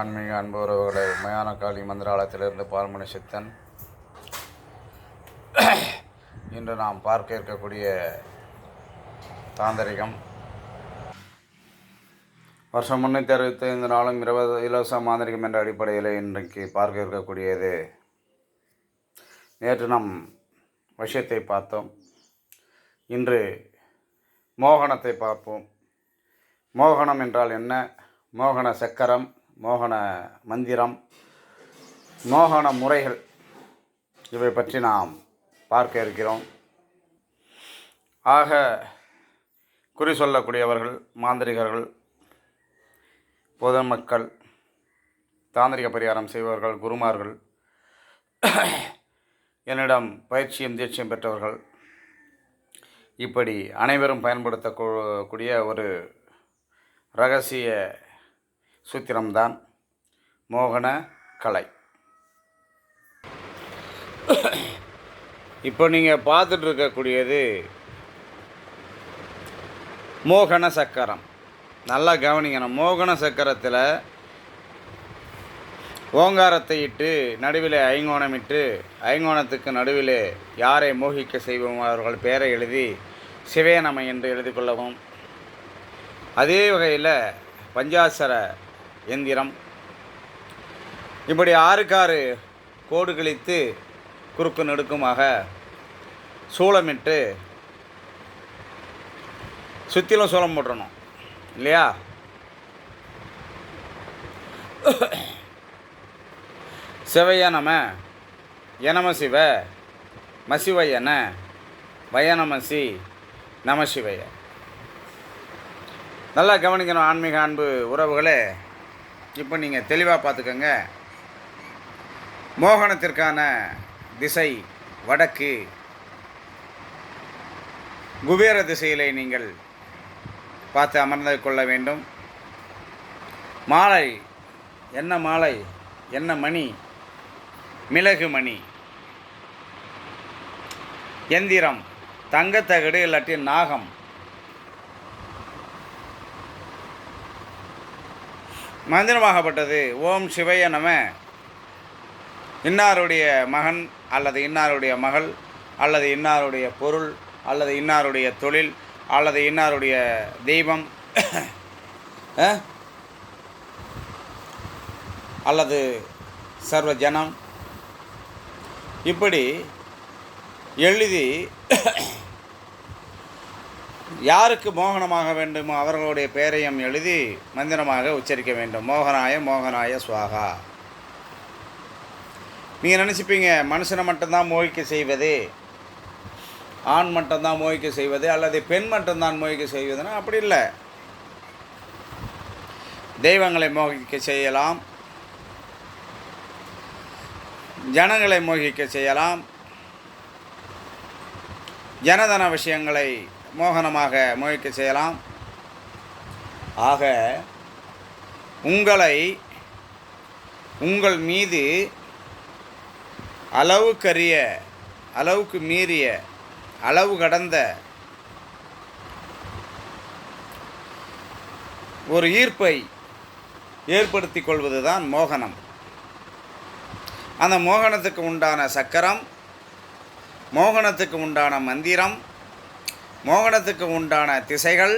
ஆன்மீக அன்பு உறவுகளை உண்மையான காளி மந்திராலயத்திலிருந்து பால்மணி சித்தன். இன்று நாம் பார்க்க இருக்கக்கூடிய தாந்திரிகம். வருஷம் முன்னூற்றி அறுபத்தைந்து நாளும் இருபது இலவச மாந்திரிகம் என்ற அடிப்படையில் இன்றைக்கு பார்க்க இருக்கக்கூடியது. நேற்று நாம் விஷயத்தை பார்த்தோம். இன்று மோகனத்தை பார்ப்போம். மோகனம் என்றால் என்ன? மோகன சக்கரம். மோகன மந்திரம் மோகன முறைகள் இவை பற்றி நாம் பார்க்க இருக்கிறோம். ஆக குறி சொல்லக்கூடியவர்கள் மாந்திரிகர்கள் பொதுமக்கள் தாந்திரிக பரிகாரம் செய்பவர்கள் குருமார்கள் என்னிடம் பயிற்சியும் தீட்சியும் பெற்றவர்கள் இப்படி அனைவரும் பயன்படுத்தக்கூடிய ஒரு ரகசிய சூத்திரம்தான் மோகன கலை. இப்போ நீங்கள் பார்த்துட்டு இருக்கக்கூடியது மோகன சக்கரம். நல்லா கவனிக்கணும். மோகன சக்கரத்தில் ஓங்காரத்தை இட்டு நடுவில் ஐங்கோணமிட்டு ஐங்கோணத்துக்கு நடுவில் யாரை மோகிக்க செய்வோம் அவர்கள் பெயரை எழுதி சிவேனமை என்று எழுதி கொள்ளவும். அதே வகையில் பஞ்சாசர எந்திரம். இப்படி ஆறுக்காறு கோடு கிழித்து குறுக்கு நெடுக்குமாக சூளமிட்டு சுற்றிலும் சூளம் போட்டுறணும் இல்லையா? சிவைய நம எனம சிவ மசிவையன வயநமசி நம சிவைய. நல்லா கவனிக்கணும் ஆன்மீக அன்பு உறவுகளே. இப்போ நீங்கள் தெளிவாக பார்த்துக்கோங்க மோகனத்திற்கான திசை வடக்கு. குபேர திசையிலே நீங்கள் பார்த்து அமர்ந்து கொள்ள வேண்டும். மாலை என்ன மாலை என்ன மணி மிளகு மணி. எந்திரம் தங்கத்தகடு இல்லாட்டி நாகம். மந்திரமாகப்பட்டது. ஓம் சிவைய நம. இன்னாருடைய மகன் அல்லது இன்னாருடைய மகள் அல்லது இன்னாருடைய பொருள் அல்லது இன்னாருடைய தொழில் அல்லது இன்னாருடைய தெய்வம் அல்லது சர்வ ஜனம் இப்படி எழுதி யாருக்கு மோகனமாக வேண்டுமோ அவர்களுடைய பெயரையும் எழுதி மந்திரமாக உச்சரிக்க வேண்டும். மோகனாய மோகனாய சுவாகா. நீங்கள் நினச்சிப்பீங்க மனுஷனை மட்டும்தான் மோகிக்க செய்வது ஆண் மட்டும்தான் மோகிக்க செய்வது அல்லது பெண் மட்டும்தான் மோகிக்க செய்வதுன்னா அப்படி இல்லை. தெய்வங்களை மோகிக்க செய்யலாம். ஜனங்களை மோகிக்க செய்யலாம். ஜனதன விஷயங்களை மோகனமாக மோகிக்க செய்யலாம். ஆக உங்களை உங்கள் மீது அளவுக்கரிய அளவுக்கு மீறிய அளவு கடந்த ஒரு ஈர்ப்பை ஏற்படுத்தி கொள்வது தான் மோகனம். அந்த மோகனத்துக்கு உண்டான சக்கரம் மோகனத்துக்கு உண்டான மந்திரம் மோகனத்துக்கு உண்டான திசைகள்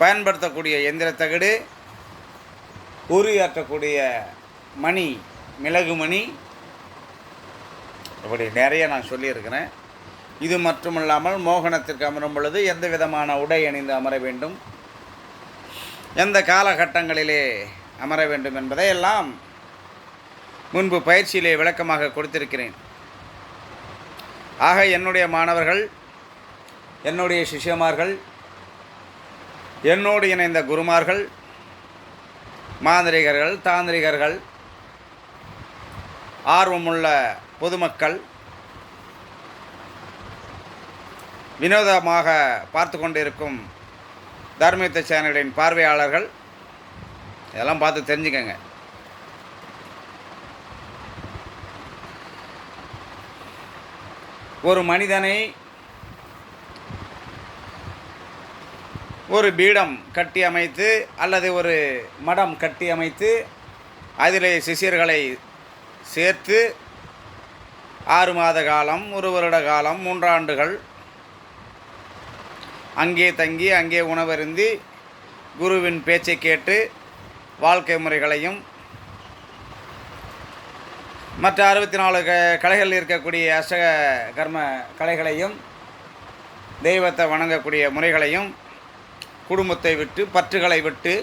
பயன்படுத்தக்கூடிய எந்திரத்தகடு உரியாற்றக்கூடிய மணி மிளகு மணி இப்படி நிறைய நான் சொல்லியிருக்கிறேன். இது மட்டுமல்லாமல் மோகனத்திற்கு அமரும் பொழுது எந்த விதமான உடை அணிந்து அமர வேண்டும்? எந்த காலகட்டங்களிலே அமர வேண்டும் என்பதை எல்லாம் முன்பு பயிற்சியிலே விளக்கமாக கொடுத்திருக்கிறேன். ஆக என்னுடைய மாணவர்கள் என்னுடைய சிஷ்யமார்கள் என்னோடு இணைந்த குருமார்கள் மாந்திரிகர்கள் தாந்திரிகர்கள் ஆர்வமுள்ள பொதுமக்கள் வினோதமாக பார்த்து கொண்டிருக்கும் தர்மயுத்த சேனலின் பார்வையாளர்கள் இதெல்லாம் பார்த்து தெரிஞ்சுக்கங்க. ஒரு மனிதனை ஒரு பீடம் கட்டி அமைத்து அல்லது ஒரு மடம் கட்டி அமைத்து அதிலே சிஷியர்களை சேர்த்து ஆறு மாத காலம் ஒரு வருட காலம் மூன்றாண்டுகள் அங்கே தங்கி அங்கே உணவருந்தி குருவின் பேச்சை கேட்டு வாழ்க்கை முறைகளையும் மற்ற அறுபத்தி நாலு க கலைகளில் இருக்கக்கூடிய அஷ்டக கர்ம கலைகளையும் தெய்வத்தை வணங்கக்கூடிய முறைகளையும் குடும்பத்தை விட்டு பற்றுகளை விட்டு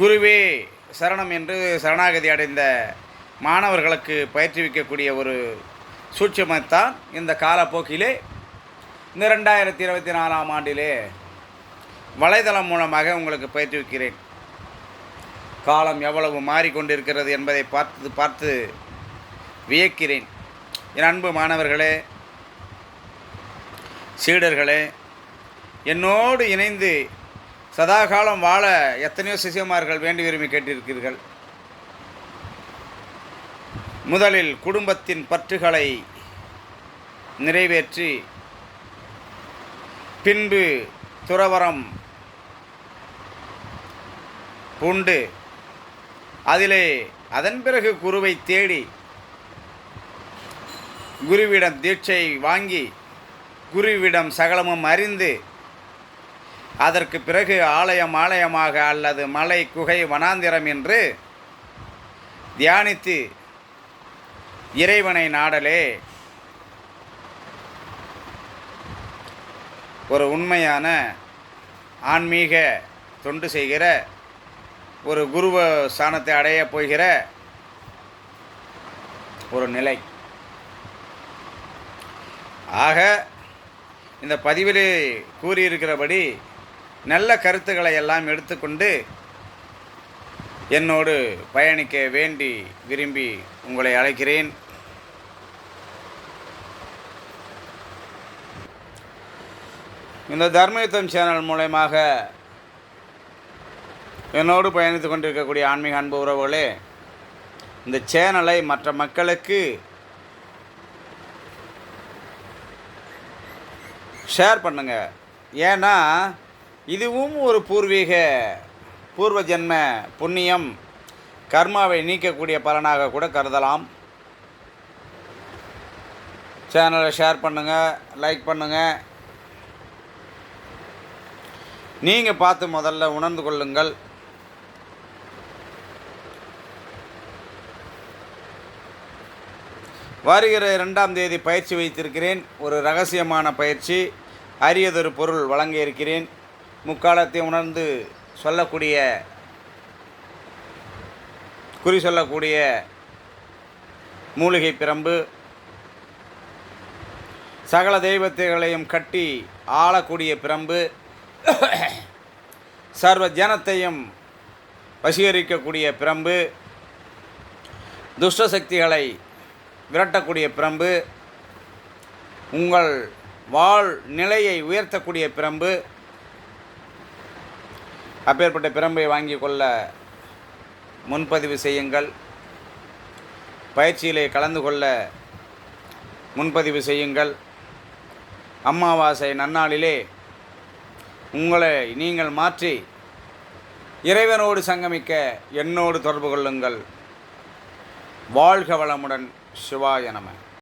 குருவே சரணம் என்று சரணாகதி அடைந்த மாணவர்களுக்கு பயிற்றுவிக்கக்கூடிய ஒரு சூட்சமத்தான் இந்த காலப்போக்கிலே இந்த ரெண்டாயிரத்தி இருபத்தி நாலாம் ஆண்டிலே வலைதளம் மூலமாக உங்களுக்கு பயிற்றுவிக்கிறேன். காலம் எவ்வளவு மாறிக்கொண்டிருக்கிறது என்பதை பார்த்து பார்த்து வியக்கிறேன். என் அன்பு மாணவர்களே சீடர்களே என்னோடு இணைந்து சதாகாலம் வாழ எத்தனையோ சிசியமார்கள் வேண்டி விரும்பி கேட்டிருக்கிறீர்கள். முதலில் குடும்பத்தின் பற்றுகளை நிறைவேற்றி பின்பு துறவரம் பூண்டு அதிலே அதன் பிறகு குருவை தேடி குருவிடம் தீட்சை வாங்கி குருவிடம் சகலமும் அறிந்து அதற்கு பிறகு ஆலயம் ஆலயமாக அல்லது மலை குகை வனாந்திரம் என்று தியானித்து இறைவனை நாடலே. ஒரு உண்மையான ஆன்மீக தொண்டு செய்கிற ஒரு குருவ ஸ்தானத்தை அடைய போகிற ஒரு நிலை. ஆக இந்த பதிவிலே கூறியிருக்கிறபடி நல்ல கருத்துக்களை எல்லாம் எடுத்துக்கொண்டு என்னோடு பயணிக்க வேண்டி விரும்பி உங்களை அழைக்கிறேன். இந்த தர்மயுத்தம் சேனல் மூலயமாக என்னோடு பயணித்து கொண்டிருக்கக்கூடிய ஆன்மீக அன்பு உறவுகளே இந்த சேனலை மற்ற மக்களுக்கு ஷேர் பண்ணுங்க. ஏன்னா இதுவும் ஒரு பூர்வீக பூர்வ ஜென்ம புண்ணியம். கர்மாவை நீக்கக்கூடிய பலனாக கூட கருதலாம். சேனலை ஷேர் பண்ணுங்கள் லைக் பண்ணுங்கள் நீங்கள் பார்த்து முதல்ல உணர்ந்து கொள்ளுங்கள். வருகிற இரண்டாம் தேதி பயிற்சி வைத்திருக்கிறேன். ஒரு ரகசியமான பயிற்சி. அரியதொரு பொருள் வழங்க இருக்கிறேன். முக்காலத்தை உணர்ந்து சொல்லக்கூடிய குறி சொல்லக்கூடிய மூலிகை பிரம்பு. சகல தெய்வத்தைகளையும் கட்டி ஆளக்கூடிய பிரம்பு. சர்வ ஜனத்தையும் வசீகரிக்கக்கூடிய பிரம்பு. துஷ்ட சக்திகளை விரட்டக்கூடிய பிரம்பு உங்கள் வாழ் நிலையை உயர்த்தக்கூடிய பிரம்பு அப்பேற்பட்ட பிரம்பை வாங்கி கொள்ள முன்பதிவு செய்யுங்கள். பயிற்சியிலே கலந்து கொள்ள முன்பதிவு செய்யுங்கள். அமாவாசை நன்னாளிலே உங்களை நீங்கள் மாற்றி இறைவனோடு சங்கமிக்க என்னோடு தொடர்பு கொள்ளுங்கள். வாழ்க வளமுடன். சிவாய நம